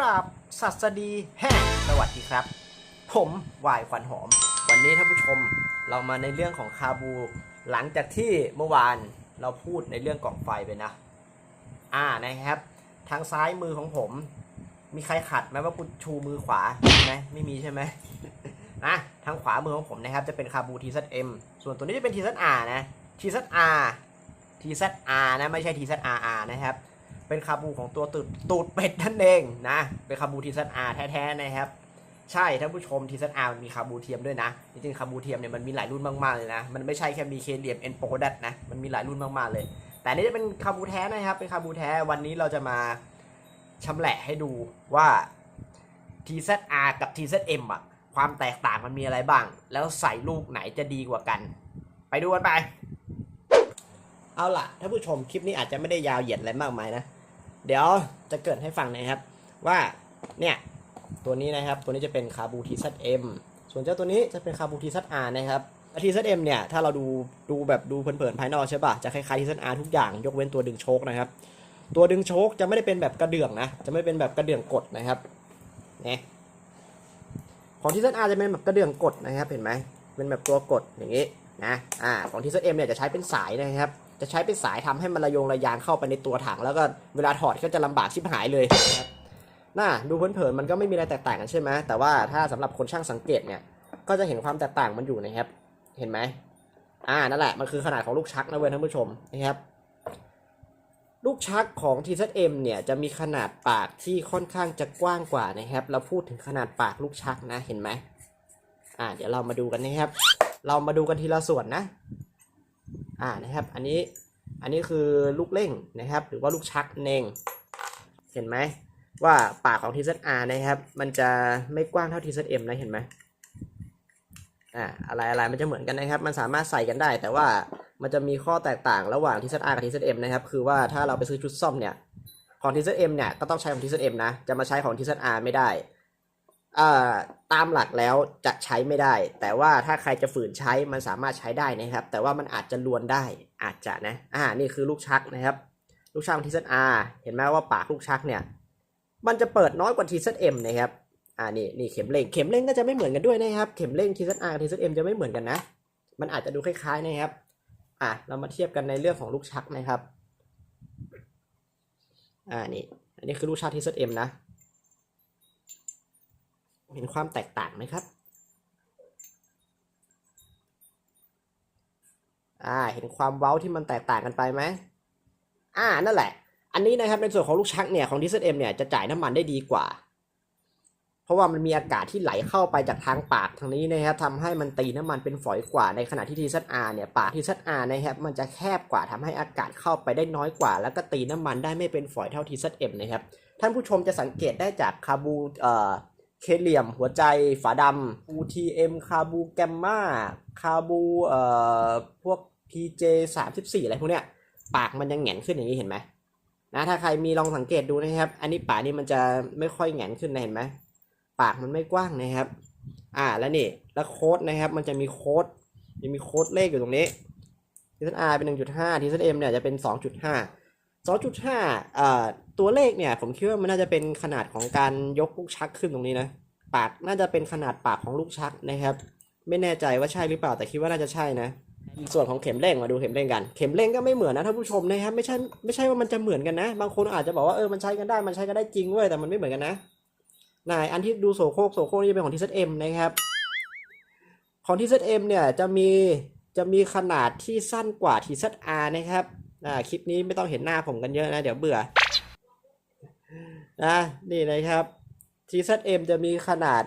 ราบสัสดีแห่สวัสดีครับ ผมวายควันหอม วันนี้ท่านผู้ชมเรามาในเรื่องของคาบู หลังจากที่เมื่อวานเราพูดในเรื่องกล่องไฟไปนะ อ่านะครับ ทางซ้ายมือของผม มีใครขัดไหมว่ากูชูมือขวาใช่ไหมไม่มีใช่ไหมนะทางขวามือของผมนะครับจะเป็นคาบูทีซัเอ็มส่วนตัวนี้จะเป็นทีซัอาร์นะทีซัอาร์ทีซัอาร์นะไม่ใช่ทีซัอาร์อาร์นะครับ เป็นคาบูของตัวตูดตูดเป็ดนั่นเองนะ เป็นคาบูทีซัอาร์แท้ๆนะครับ ใช่ท่านผู้ชมทีซัอาร์มันมีคาบูเทียมด้วยนะ จริงๆคาบูเทียมเนี่ยมันมีหลายรุ่นมากๆเลยนะ มันไม่ใช่แค่มีเคเดียมเอ็นโปรดัตนะ มันมีหลายรุ่นมากๆเลย แต่นนี่จะเป็นคาบูแท้นะครับ เป็นคาบูแท้ วันนี้เราจะมาชำแหละให้ดูว่า TZR กับ TZM อะ ความแตกต่างมันมีอะไรบ้าง แล้วใส่ลูกไหนจะดีกว่ากัน ไปดูกันไป เอาล่ะท่านผู้ชมคลิปนี้อาจจะไม่ได้ยาวเหยียดอะไรมากมายนะ เดี๋ยวจะเกิดให้ฟังนะครับว่าเนี่ยตัวนี้นะครับตัวนี้จะเป็นคาบู TZM ส่วนเจ้าตัวนี้จะเป็นคาบู TZR นะครับ TZM เอ็มเนี่ยถ้าเราดูดูแบบดูเผินๆภายนอกใช่ป่ะจะคล้ายๆ TZR ทุกอย่างยกเว้นตัวดึงโชคนะครับตัวดึงโชคจะไม่ได้เป็นแบบกระเดื่องนะจะไม่เป็นแบบกระเดื่องกดนะครับเนี่ยของทีเซอาจะเป็นแบบกระเดื่องกดนะครับเห็นไหมเป็นแบบตัวกดอย่างนี้นะอ่าของทีเซเอ็มเนี่ยจะใช้เป็นสายนะครับ จะใช้เป็นสายทำให้มันระยงระยางเข้าไปในตัวถัง แล้วก็เวลาถอดก็จะลำบากชิบหายเลยนะครับน่าดูเผินๆมันก็ไม่มีอะไรแตกต่างกันใช่ไหมแต่ว่าถ้าสำหรับคนช่างสังเกตเนี่ยก็จะเห็นความแตกต่างมันอยู่นะครับ เห็นไหมอ่านั่นแหละมันคือขนาดของลูกชักนะเว้ยท่านผู้ชมนะครับลูกชักของ TZM เนี่ยจะมีขนาดปากที่ค่อนข้างจะกว้างกว่านะครับ เราพูดถึงขนาดปากลูกชักนะเห็นไหมอ่า เดี๋ยวเรามาดูกันนะครับ เรามาดูกันทีละส่วนนะ อ่านะครับ อันนี้อันนี้คือลูกเล่งนะครับ หรือว่าลูกชักนั่นเองเห็นไหมว่าปากของ TZR นะครับ มันจะไม่กว้างเท่า TZM นะเห็นไหมอ่าอะไรอะไรมันจะเหมือนกันนะครับ มันสามารถใส่กันได้ แต่ว่ามันจะมีข้อแตกต่างระหว่าง TZR กับ TZM นะครับ คือว่าถ้าเราไปซื้อชุดซ่อมเนี่ยของ TZM เนี่ยก็ต้องใช้ของ TZM นะ จะมาใช้ของ TZR ไม่ได้อ่า ตามหลักแล้วจะใช้ไม่ได้ แต่ว่าถ้าใครจะฝืนใช้มันสามารถใช้ได้นะครับ แต่ว่ามันอาจจะลวนได้อาจจะนะอ่านี่คือลูกชักนะครับ ลูกชักของ TZR เห็นไหมว่าปากลูกชักเนี่ย มันจะเปิดน้อยกว่า TZM นะครับอ่านี่นี่เข็มเร่งเข็มเร่งก็จะไม่เหมือนกันด้วยนะครับ เข็มเร่ง TZR กับ TZM จะไม่เหมือนกันนะ มันอาจจะดูคล้ายๆนะครับ อะเรามาเทียบกันในเรื่องของลูกชักนะครับ อ่านี่อันนี้คือลูกชัก TZM นะ เห็นความแตกต่างไหมครับ อ่า เห็นความเว้าที่มันแตกต่างกันไปไหม อ่า นั่นแหละ อันนี้นะครับในส่วนของลูกชักเนี่ยของ TZM เนี่ยจะจ่ายน้ำมันได้ดีกว่า เพราะว่ามันมีอากาศที่ไหลเข้าไปจากทางปากทางนี้นะครับทำให้มันตีน้ำมันเป็นฝอยกว่า ในขณะที่ TZR เนี่ยปาก TZR นะครับมันจะแคบกว่าทำให้อากาศเข้าไปได้น้อยกว่า แล้วก็ตีน้ำมันได้ไม่เป็นฝอยเท่า TZM นะครับ ท่านผู้ชมจะสังเกตได้จากคาบูเอ่อ เคเหลี่ยม หัวใจ ฝาดำบู TM คาบูแกมมาคาบูเอ่อพวก PJ 34อะไรพวกเนี้ย ปากมันยังแหงนขึ้นอย่างนี้เห็นไหมนะถ้าใครมีลองสังเกตดูนะครับ อันนี้ปากนี่มันจะไม่ค่อยแหงนขึ้นนะเห็นไหมปากมันไม่กว้างนะครับ อ่าแล้วนี่แล้วโค้ดนะครับ มันจะมีโค้ดจะมีโค้ดเลขอยู่ตรงนี้ TZR เป็น1.5 TZM เนี่ยจะเป็น2.5 2.5อ่า ตัวเลขเนี่ยผมคิดว่ามันน่าจะเป็นขนาดของการยกลูกชักขึ้นตรงนี้นะ ปากน่าจะเป็นขนาดปากของลูกชักนะครับ ไม่แน่ใจว่าใช่หรือเปล่าแต่คิดว่าน่าจะใช่นะ ส่วนของเข็มเร่งมาดูเข็มเร่งกัน เข็มเร่งก็ไม่เหมือนนะท่านผู้ชมนะครับไม่ใช่ไม่ใช่ว่ามันจะเหมือนกันนะ บางคนอาจจะบอกว่าเออมันใช้กันได้มันใช้กันได้จริงเว้ยแต่มันไม่เหมือนกันนะนายอันที่ดูโสโครกโสโครกนี่จะเป็นของ TZM นะครับของ TZM เนี่ยจะมีจะมีขนาดที่สั้นกว่า TZR นะครับ อ่าคลิปนี้ไม่ต้องเห็นหน้าผมกันเยอะนะ เดี๋ยวเบื่อนะนี่นะครับ TZM จะมีขนาด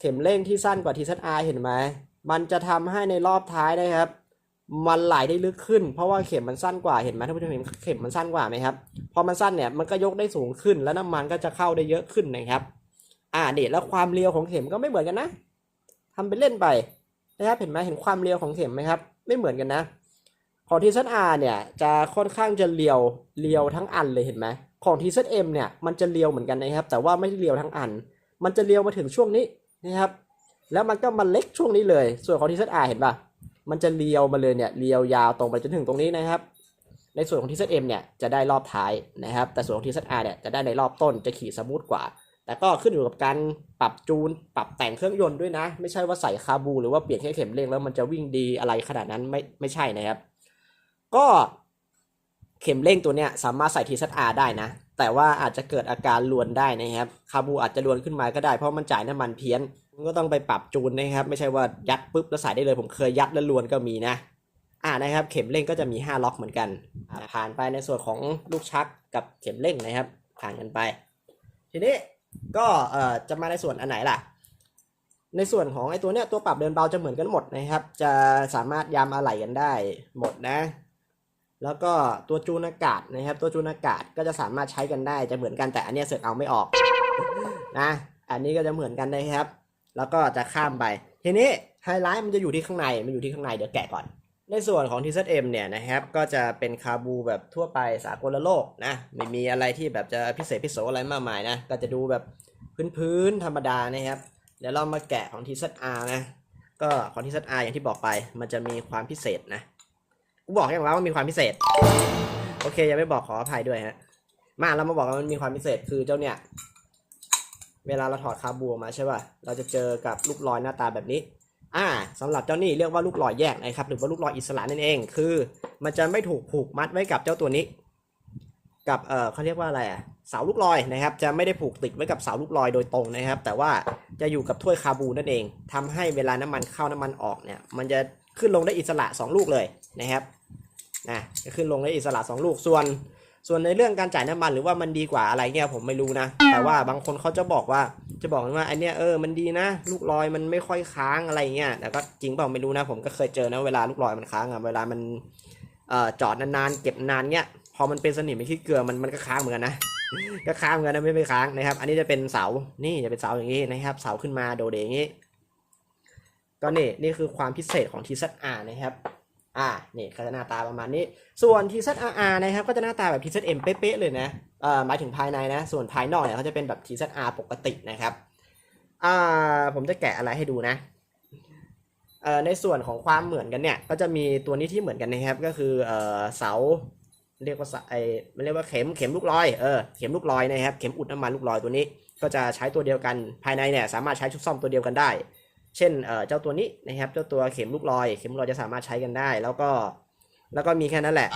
เข็มเร่งที่สั้นกว่า TZR เห็นไหม มันจะทำให้ในรอบท้ายนะครับ มันไหลได้ลึกขึ้น เพราะว่าเข็มมันสั้นกว่าเห็นไหมท่านผู้ชมเห็นเข็มมันสั้นกว่าไหมครับ พอมันสั้นเนี่ยมันก็ยกได้สูงขึ้น แล้วน้ำมันก็จะเข้าได้เยอะขึ้นนะครับ อ่าเด็ดแล้วความเรียวของเข็มก็ไม่เหมือนกันนะทำเป็นเล่นไปนะครับเห็นไหมเห็นความเรียวของเข็มไหมครับ ไม่เหมือนกันนะ ของทีเซอาร์เนี่ยจะค่อนข้างจะเรียวเรียวทั้งอันเลยเห็นไหมของทีเซเอ็มเนี่ยมันจะเรียวเหมือนกันนะครับ แต่ว่าไม่เรียวทั้งอัน มันจะเรียวมาถึงช่วงนี้นะครับ แล้วมันก็มาเล็กช่วงนี้เลย ส่วนของทีเซอาร์เห็นปะมันจะเรียวมาเลยเนี่ยเรียวยาวตรงไปจนถึงตรงนี้นะครับ ในส่วนของ TZM เนี่ยจะได้รอบท้ายนะครับ แต่ส่วนของ TZR เนี่ยจะได้ในรอบต้นจะขี่สมูทกว่าแต่ก็ขึ้นอยู่กับการปรับจูน ปรับแต่งเครื่องยนต์ด้วยนะ ไม่ใช่ว่าใส่คาบู หรือว่าเปลี่ยนแค่เข็มเร่งแล้วมันจะวิ่งดีอะไรขนาดนั้นไม่ไม่ใช่นะครับ ก็เข็มเร่งตัวเนี้ยสามารถใส่ TZR ได้นะ แต่ว่าอาจจะเกิดอาการลวนได้นะครับคาบูอาจจะลวนขึ้นมาก็ได้เพราะมันจ่ายน้ำมันเพี้ยนก็ต้องไปปรับจูนนะครับ ไม่ใช่ว่ายัดปุ๊บแล้วใส่ได้เลยผมเคยยัดแล้วลวนก็มีนะ อ่านะครับ เข็มเร่งก็จะมี 5 ล็อกเหมือนกันผ่านไปในส่วนของลูกชักกับเข็มเร่งนะครับ ผ่านกันไป ทีนี้ก็เอ่อจะมาในส่วนอันไหนล่ะ ในส่วนของไอ้ตัวเนี้ยตัวปรับเดินเบาจะเหมือนกันหมดนะครับ จะสามารถยามอะไหล่กันได้หมดนะ แล้วก็ตัวจูนอากาศนะครับ ตัวจูนอากาศก็จะสามารถใช้กันได้จะเหมือนกันแต่อันนี้เสือกเอาไม่ออกนะอันนี้ก็จะเหมือนกันนะครับ แล้วก็จะข้ามไป ทีนี้ไฮไลท์มันจะอยู่ที่ข้างในมันอยู่ที่ข้างในเดี๋ยวแกะก่อน ในส่วนของ TZM เนี่ยนะครับ ก็จะเป็นคาบูแบบทั่วไปสากลโลกนะไม่มีอะไรที่แบบจะพิเศษพิโสอะไรมากมายนะก็จะดูแบบพื้นๆธรรมดานะครับเดี๋ยวเรามาแกะของ TZR นะก็ของ TZR อย่างที่บอกไป มันจะมีความพิเศษนะ กูบอกอย่างแล้วว่ามีความพิเศษ โอเคยังไม่บอกขออภัยด้วยฮะ มาเรามาบอกว่ามันมีความพิเศษคือเจ้าเนี่ย เวลาเราถอดคาบูออกมาใช่ป่ะ เราจะเจอกับลูกลอยหน้าตาแบบนี้ อ่าสำหรับเจ้านี่เรียกว่าลูกลอยแยกนะครับ หรือว่าลูกลอยอิสระนั่นเอง คือ มันจะไม่ถูกผูกมัดไว้กับเจ้าตัวนี้ กับ เออเขาเรียกว่าอะไรอะ เสาลูกลอยนะครับ จะไม่ได้ผูกติดไว้กับเสาลูกลอยโดยตรงนะครับ แต่ว่าจะอยู่กับถ้วยคาบูนั่นเองทำให้เวลาน้ำมันเข้าน้ำมันออกเนี่ย มันจะขึ้นลงได้อิสระสองลูกเลยนะครับ นะจะขึ้นลงได้อิสระสองลูกส่วน ส่วนในเรื่องการจ่ายน้ำมันหรือว่ามันดีกว่าอะไรเงี้ยผมไม่รู้นะ แต่ว่าบางคนเขาจะบอกว่าจะบอกกันว่าอันเนี้ยเออมันดีนะ ลูกลอยมันไม่ค่อยค้างอะไรเงี้ยแต่ก็จริงเปล่าไม่รู้นะ ผมก็เคยเจอนะเวลาลูกลอยมันค้างอะเวลามันเอ่อจอดนานๆเก็บนานเงี้ยพอมันเป็นสนิมไม่ขี้เกลือมันมันก็ค้างเหมือนกันนะก็ค้างเหมือนกันนะไม่ไม่ค้างนะครับ อันนี้จะเป็นเสานี่จะเป็นเสาอย่างนี้นะครับ เสาขึ้นมาโดดเดงอย่างนี้ก็นี่นี่คือความพิเศษของ TZR นะครับ อ่านี่ก็จะหน้าตาประมาณนี้ ส่วน TZR นะครับก็จะหน้าตาแบบ TZM เป๊ะๆเลยนะเอ่อหมายถึงภายในนะ ส่วนภายนอกเนี่ยเขาจะเป็นแบบ TZR ปกตินะครับอ่าผมจะแกะอะไรให้ดูนะเอ่อในส่วนของความเหมือนกันเนี่ย ก็จะมีตัวนี้ที่เหมือนกันนะครับ ก็คือเอ่อเสาเรียกว่าไอมันเรียกว่าเข็มเข็มลูกลอยเออเข็มลูกลอยนะครับเข็มอุดน้ำมันลูกลอยตัวนี้ ก็จะใช้ตัวเดียวกันภายในเนี่ยสามารถใช้ชุดซ่อมตัวเดียวกันได้ เช่นเจ้าตัวนี้นะครับเจ้าตัวเข็มลูกลอย เข็มลอยจะสามารถใช้กันได้ แล้วก็แล้วก็มีแค่นั้นแหละ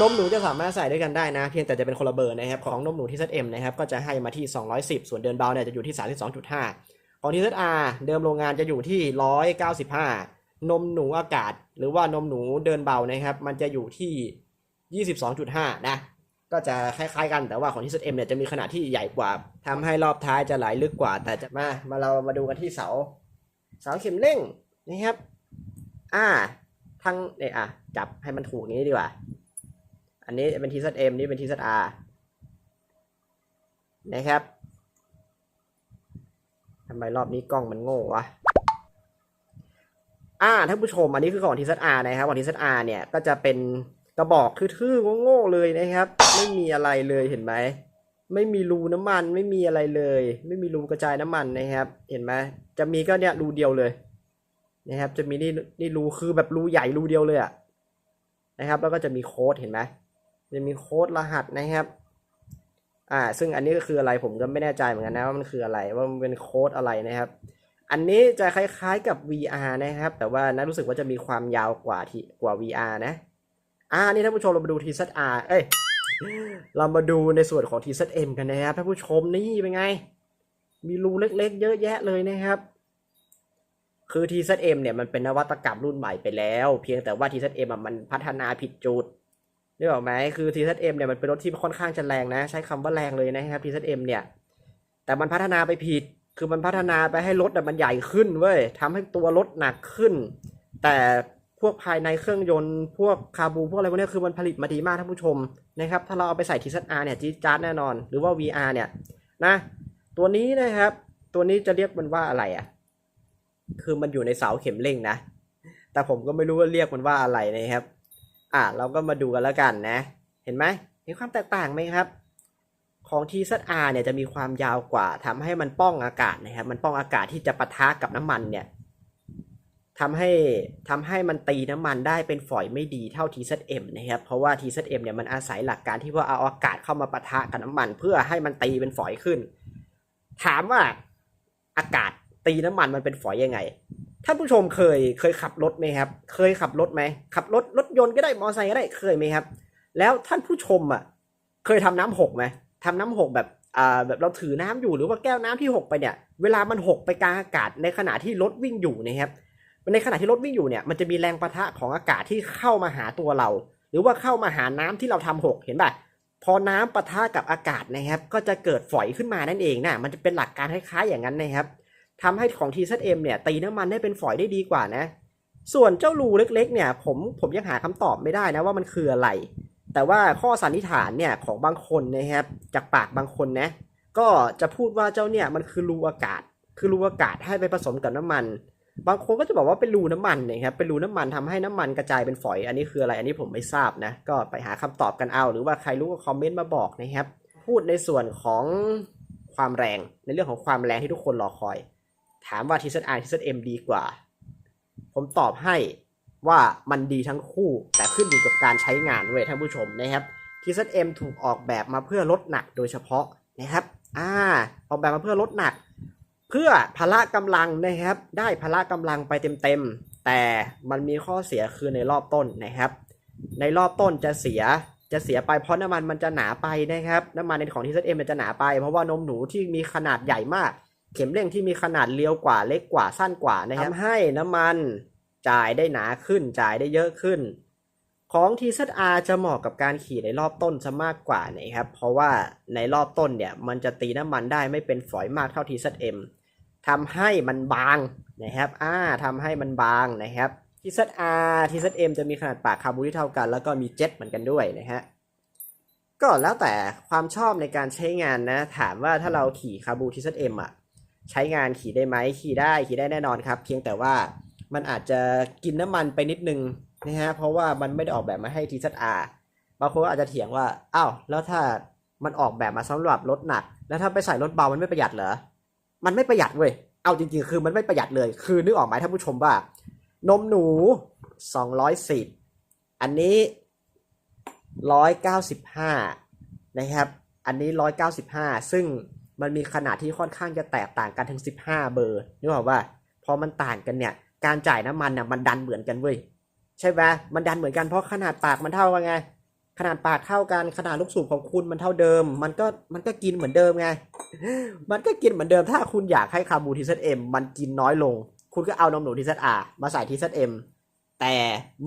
นมหนูจะสามารถใส่ด้วยกันได้นะ เพียงแต่จะเป็นคนละเบอร์นะครับ ของนมหนูที่ ZM นะครับก็จะให้มาที่ 210 ส่วนเดินเบาเนี่ยจะอยู่ที่ 32.5 ของ TZR เซตอาร์เดิมโรงงานจะอยู่ที่ 195 นมหนูอากาศ หรือว่านมหนูเดินเบานะครับ มันจะอยู่ที่ 22.5 นะก็จะคล้ายๆกันแต่ว่าของ TZM เนี่ยจะมีขนาดที่ใหญ่กว่าทำให้รอบท้ายจะไหลลึกกว่า แต่จะมามาเรามาดูกันที่เสา เสาเข็มเร่งนะครับ อ่าทางเนี่ยอะจับให้มันถูกนี้ดีกว่า อันนี้เป็น TZM นี่เป็น TZR นะครับทำไมรอบนี้กล้องมันโง่วะอ่าท่านผู้ชมอันนี้คือของ TZR นะครับของ TZR เนี่ยก็จะเป็นกระบอกคือทื่อโง่ๆเลยนะครับ ไม่มีอะไรเลยเห็นไหม ไม่มีรูน้ำมันไม่มีอะไรเลย ไม่มีรูกระจายน้ำมันนะครับ เห็นไหมจะมีก็เนี่ยรูเดียวเลยนะครับ จะมีนี่นี่รูคือแบบรูใหญ่รูเดียวเลยอะนะครับ แล้วก็จะมีโค้ดเห็นไหมจะมีโค้ดรหัสนะครับ อ่า ซึ่งอันนี้ก็คืออะไรผมก็ไม่แน่ใจเหมือนกันนะว่ามันคืออะไรว่ามันเป็นโค้ดอะไรนะครับ อันนี้จะคล้ายๆกับ VR นะครับ แต่ว่านะรู้สึกว่าจะมีความยาวกว่าที่กว่า VR นะ อ่า นี่ท่านผู้ชมเรามาดู TZR เอ้ย เรามาดูในส่วนของ TZM กันนะครับท่านผู้ชมนี่เป็นไง มีรูเล็กๆ เยอะแยะเลยนะครับ คือ TZM เนี่ยมันเป็นนวัตกรรมรุ่นใหม่ไปแล้ว เพียงแต่ว่า TZM อะมันพัฒนาผิดจุดนึกออกไหมคือ TZM เนี่ยมันเป็นรถที่ค่อนข้างจะแรงนะ ใช้คำว่าแรงเลยนะครับ TZM เนี่ย แต่มันพัฒนาไปผิด คือมันพัฒนาไปให้รถมันใหญ่ขึ้นเว้ยทำให้ตัวรถหนักขึ้น แต่ พวกภายในเครื่องยนต์พวกคาบูพวกอะไรพวกนี้คือมันผลิตมาดีมากท่านผู้ชมนะครับ ถ้าเราเอาไปใส่ TZR เนี่ยจี๊ดจ๊าดแน่นอน หรือว่า VR เนี่ยนะตัวนี้นะครับ ตัวนี้จะเรียกมันว่าอะไรอะ คือมันอยู่ในเสาเข็มเร่งนะ แต่ผมก็ไม่รู้ว่าเรียกมันว่าอะไรนะครับ อะเราก็มาดูกันแล้วกันนะ เห็นไหมเห็นความแตกต่างไหมครับ ของ TZR เนี่ยจะมีความยาวกว่าทำให้มันป้องอากาศนะครับ มันป้องอากาศที่จะปะทะกับน้ำมันเนี่ย ทำให้ทำให้มันตีน้ำมันได้เป็นฝอยไม่ดีเท่า TZM นะครับเพราะว่า TZM เนี่ยมันอาศัยหลักการที่ว่าเอาอากาศเข้ามาปะทะกับน้ำมัน เพื่อให้มันตีเป็นฝอยขึ้น ถามว่าอากาศตีน้ำมันมันเป็นฝอยยังไงท่านผู้ชมเคยเคยขับรถไหมครับ เคยขับรถไหมขับรถรถยนต์ก็ได้มอเตอร์ไซค์ก็ได้เคยไหมครับ แล้วท่านผู้ชมอะ เคยทำน้ำหกไหมทำน้ำหกแบบอ่าแบบเราถือน้ำอยู่หรือว่าแก้วน้ำที่หกไปเนี่ย เวลามันหกไปกลางอากาศในขณะที่รถวิ่งอยู่นะครับ ในขณะที่รถวิ่งอยู่เนี่ยมันจะมีแรงประทะของอากาศที่เข้ามาหาตัวเรา หรือว่าเข้ามาหาน้ำที่เราทำหกเห็นป่ะพอน้ำปะทะกับอากาศนะครับ ก็จะเกิดฝอยขึ้นมานั่นเองนะมันจะเป็นหลักการคล้ายๆอย่างนั้นนะครับทำให้ของ TZM เนี่ยตีน้ำมันได้เป็นฝอยได้ดีกว่านะ ส่วนเจ้ารูเล็กๆเนี่ยผมผมยังหาคำตอบไม่ได้นะว่ามันคืออะไร แต่ว่าข้อสันนิษฐานเนี่ยของบางคนนะครับจากปากบางคนนะก็จะพูดว่าเจ้าเนี่ยมันคือรูอากาศ คือรูอากาศให้ไปผสมกับน้ำมัน บางคนก็จะบอกว่าเป็นรูน้ำมันนะครับเป็นรูน้ำมันทำให้น้ำมันกระจายเป็นฝอย อันนี้คืออะไร อันนี้ผมไม่ทราบนะ ก็ไปหาคำตอบกันเอา หรือว่าใครรู้ก็คอมเมนต์มาบอกนะครับ พูดในส่วนของความแรง ในเรื่องของความแรงที่ทุกคนรอคอย ถามว่า TZR TZM ดีกว่า ผมตอบให้ว่ามันดีทั้งคู่ แต่ขึ้นอยู่กับการใช้งานเว้ยท่านผู้ชมนะครับ TZM ถูกออกแบบมาเพื่อลดหนักโดยเฉพาะนะครับ อ่า ออกแบบมาเพื่อลดหนัก เพื่อพละกำลังนะครับ ได้พละกำลังไปเต็มๆ แต่มันมีข้อเสียคือในรอบต้นนะครับ ในรอบต้นจะเสียจะเสียไปเพราะน้ำมันมันจะหนาไปนะครับน้ำมันในของ TZM มันจะหนาไป เพราะว่านมหนูที่มีขนาดใหญ่มาก เข็มเร่งที่มีขนาดเรียวกว่าเล็กกว่าสั้นกว่านะครับทำให้น้ำมันจ่ายได้หนาขึ้นจ่ายได้เยอะขึ้น ของ TZR จะเหมาะกับการขี่ในรอบต้นซะมากกว่านะครับเพราะว่าในรอบต้นเนี่ยมันจะตีน้ำมันได้ไม่เป็นฝอยมากเท่า TZM ทำให้มันบางนะครับอ่าทำให้มันบางนะครับ TZR TZM จะมีขนาดปากคาร์บูที่เท่ากัน แล้วก็มีเจ็ตเหมือนกันด้วยนะฮะก็แล้วแต่ความชอบในการใช้งานนะ ถามว่าถ้าเราขี่คาร์บู TZM อะใช้งานขี่ได้ไหมขี่ได้ขี่ได้แน่นอนครับ เพียงแต่ว่ามันอาจจะกินน้ำมันไปนิดนึงนะฮะเพราะว่ามันไม่ได้ออกแบบมาให้ TZR บางคนก็อาจจะเถียงว่าอ้าวแล้วถ้ามันออกแบบมาสำหรับรถหนัก แล้วถ้าไปใส่รถเบามันไม่ประหยัดเหรอ มันไม่ประหยัดเว้ย เอาจริง ๆ คือมันไม่ประหยัดเลย คือนึกออกไหมท่านผู้ชมว่า นมหนู210อันนี้195นะครับ อันนี้195ซึ่งมันมีขนาดที่ค่อนข้างจะแตกต่างกันถึง15เบอร์นึกออกว่าพอมันต่างกันเนี่ย การจ่ายน้ำมันน่ะมันดันเหมือนกันเว้ย ใช่ไหมมันดันเหมือนกันเพราะขนาดปากมันเท่ากันไง ขนาดปากเท่ากันขนาดลูกสูบของคุณมันเท่าเดิม มันก็มันก็กินเหมือนเดิมไง มันก็กินเหมือนเดิมถ้าคุณอยากให้คาร์บูทีเซตเอ็มมันกินน้อยลง คุณก็เอานมหนูทีเซตอามาใส่ทีเซตเอ็มแต่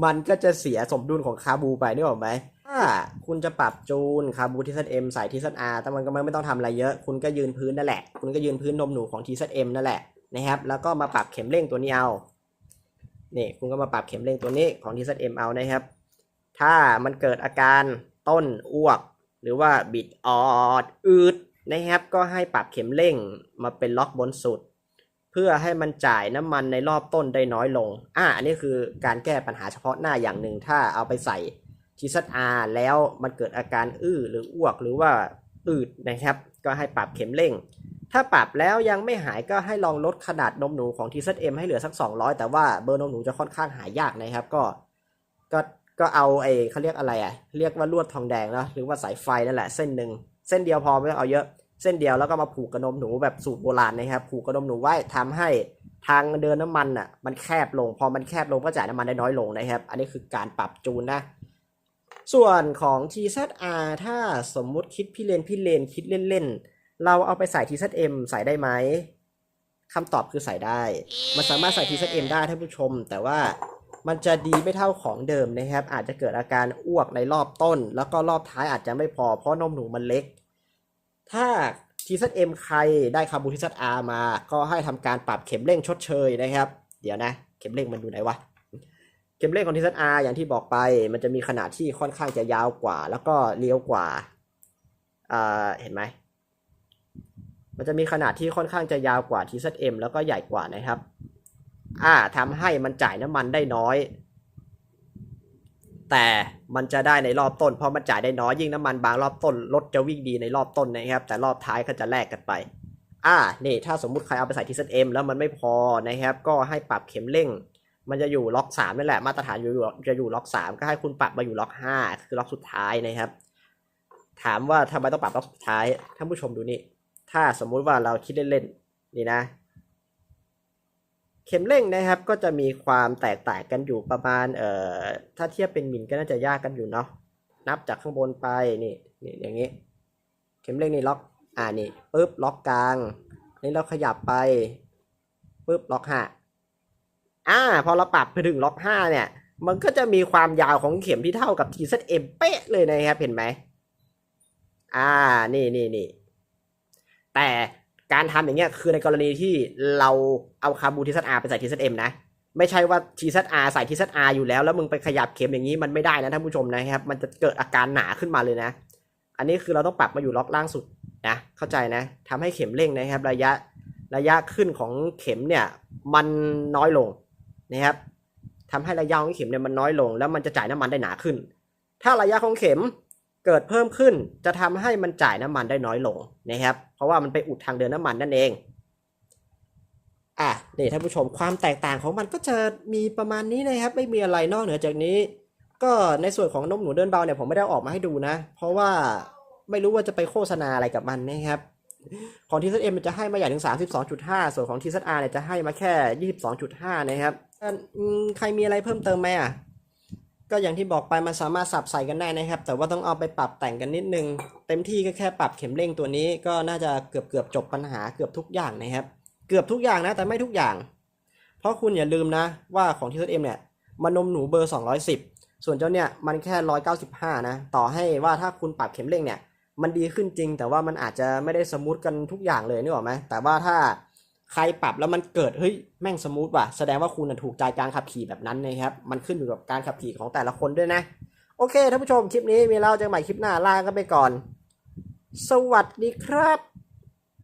มันก็จะเสียสมดุลของคาร์บูไปนึกออกไหมถ้าคุณจะปรับจูนคาร์บูทีเซตเอ็มใส่ทีเซตอาแต่มันก็ไม่ต้องทำอะไรเยอะ คุณก็ยืนพื้นนั่นแหละ คุณก็ยืนพื้นนมหนูของทีเซตเอ็มนั่นแหละนะครับแล้วก็มาปรับเข็มเร่งตัวนี้เอานี่คุณก็มาปรับเข็มเร่งตัวนี้ของ TZM เอานะครับ ถ้ามันเกิดอาการต้นอ้วก หรือว่าบิดออดอืดนะครับ ก็ให้ปรับเข็มเร่งมาเป็นล็อกบนสุด เพื่อให้มันจ่ายน้ำมันในรอบต้นได้น้อยลง อ่าอันนี้คือการแก้ปัญหาเฉพาะหน้าอย่างหนึ่ง ถ้าเอาไปใส่ TZR แล้วมันเกิดอาการอื้อหรืออ้วกหรือว่าอืดนะครับ ก็ให้ปรับเข็มเร่ง ถ้าปรับแล้วยังไม่หายก็ให้ลองลดขนาดนมหนูของ TZM ให้เหลือสัก 200 แต่ว่าเบอร์นมหนูจะค่อนข้างหายากนะครับ ก็ก็ ก็เอาไอ้เขาเรียกอะไรอะเรียกว่าลวดทองแดงนะหรือว่าสายไฟนั่นแหละเส้นหนึ่งเส้นเดียวพอไม่ต้องเอาเยอะ เส้นเดียวแล้วก็มาผูกกระนมหนูแบบสูตรโบราณนะครับผูกกระนมหนูไว้ทำให้ทางเดินน้ำมันอะมันแคบลง พอมันแคบลงก็จ่ายน้ำมันได้น้อยลงนะครับ อันนี้คือการปรับจูนนะส่วนของ TZR ถ้าสมมุติคิดพี่เลนพี่เลนคิดเล่นๆ เราเอาไปใส่ TZM ใส่ได้ไหมคำตอบคือใส่ได้ มันสามารถใส่ TZM ได้ท่านผู้ชม แต่ว่า มันจะดีไม่เท่าของเดิมนะครับ อาจจะเกิดอาการอ้วกในรอบต้น แล้วก็รอบท้ายอาจจะไม่พอเพราะนมหนูมันเล็ก ถ้า TZM ใครได้คาร์บู TZR มา ก็ให้ทำการปรับเข็มเร่งชดเชยนะครับ เดี๋ยวนะ เข็มเร่งมันอยู่ไหนวะ เข็มเร่งของ TZR อาอย่างที่บอกไป มันจะมีขนาดที่ค่อนข้างจะยาวกว่า แล้วก็เลี้ยวกว่าอ่าเห็นไหม มันจะมีขนาดที่ค่อนข้างจะยาวกว่า TZM แล้วก็ใหญ่กว่านะครับ อ่าทำให้มันจ่ายน้ำมันได้น้อย แต่มันจะได้ในรอบต้น เพราะมันจ่ายได้น้อยยิ่งน้ำมันบางรอบต้นรถจะวิ่งดีในรอบต้นนะครับ แต่รอบท้ายก็จะแลกกันไป อ่านี่ถ้าสมมุติใครเอาไปใส่ TZM แล้วมันไม่พอนะครับ ก็ให้ปรับเข็มเร่ง มันจะอยู่ล็อกสามนั่นแหละมาตรฐานอยู่จะอยู่ล็อกสามก็ให้คุณปรับมาอยู่ล็อกห้าคือล็อกสุดท้ายนะครับ ถามว่าทำไมต้องปรับล็อกสุดท้ายท่านผู้ชมดูนี่ถ้าสมมุติว่าเราคิดเล่นๆนี่นะ เข็มเร่งนะครับก็จะมีความแตกต่างกันอยู่ประมาณเอ่อถ้าเทียบเป็นมิลก็น่าจะยากกันอยู่เนาะนับจากข้างบนไปนี่นี่อย่างนี้ เข็มเร่งนี่ล็อกอ่านี่ปุ๊บล็อกกลางนี่เราขยับไปปุ๊บล็อกห้าอ่าพอเราปรับไปถึงล็อกห้าเนี่ย มันก็จะมีความยาวของเข็มที่เท่ากับ TZM เป๊ะเลยนะครับเห็นไหมอ่านี่นี่นี่แต่ การทำอย่างเงี้ยคือในกรณีที่เราเอาคาบู TZR ไปใส่ TZM นะ ไม่ใช่ว่า TZR ใส่ TZR อาอยู่แล้ว แล้วมึงไปขยับเข็มอย่างนี้มันไม่ได้นะท่านผู้ชมนะครับ มันจะเกิดอาการหนาขึ้นมาเลยนะ อันนี้คือเราต้องปรับมาอยู่ล็อกล่างสุดนะเข้าใจนะทำให้เข็มเร่งนะครับ ระยะระยะขึ้นของเข็มเนี่ยมันน้อยลงนะครับทำให้ระยะของเข็มเนี่ยมันน้อยลง แล้วมันจะจ่ายน้ำมันได้หนาขึ้น ถ้าระยะของเข็ม เกิดเพิ่มขึ้นจะทำให้มันจ่ายน้ำมันได้น้อยลงนะครับ เพราะว่ามันไปอุดทางเดินน้ำมันนั่นเองอะนี่ท่านผู้ชมความแตกต่างของมันก็จะมีประมาณนี้นะครับ ไม่มีอะไรนอกเหนือจากนี้ ก็ในส่วนของนมหนูเดินเบาเนี่ยผมไม่ได้ออกมาให้ดูนะ เพราะว่าไม่รู้ว่าจะไปโฆษณาอะไรกับมันนะครับ ของ t ี m มันจะให้มาอย่างถึง 32.5 ส่วนของ t ี r เนี่ยจะให้มาแค่ 22.5 นะครับใครมีอะไรเพิ่มเติมไหมอะ ก็อย่างที่บอกไปมันสามารถสับใส่กันได้นะครับ แต่ว่าต้องเอาไปปรับแต่งกันนิดนึง เต็มที่ก็แค่ปรับเข็มเร่งตัวนี้ก็น่าจะเกือบเกือบจบปัญหาเกือบทุกอย่างนะครับ เกือบทุกอย่างนะ แต่ไม่ทุกอย่าง เพราะคุณอย่าลืมนะ ว่าของ t ี m เนี่ยมันนมหนูเบอร์ 210 ส่วนเจ้าเนี่ยมันแค่ 195 นะ ต่อให้ว่าถ้าคุณปรับเข็มเร่งเนี่ย มันดีขึ้นจริง แต่ว่ามันอาจจะไม่ได้สมูทกันทุกอย่างเลยนึกออกไหมแต่ว่าถ้า ใครปรับแล้วมันเกิดเฮ้ยแม่งสมูทว่ะแสดงว่าคุณถูกใจการขับขี่แบบนั้นนะครับ มันขึ้นอยู่กับการขับขี่ของแต่ละคนด้วยนะ โอเคท่านผู้ชมคลิปนี้มีเล่าเจอกันใหม่คลิปหน้าลากันไปก่อน สวัสดีครับ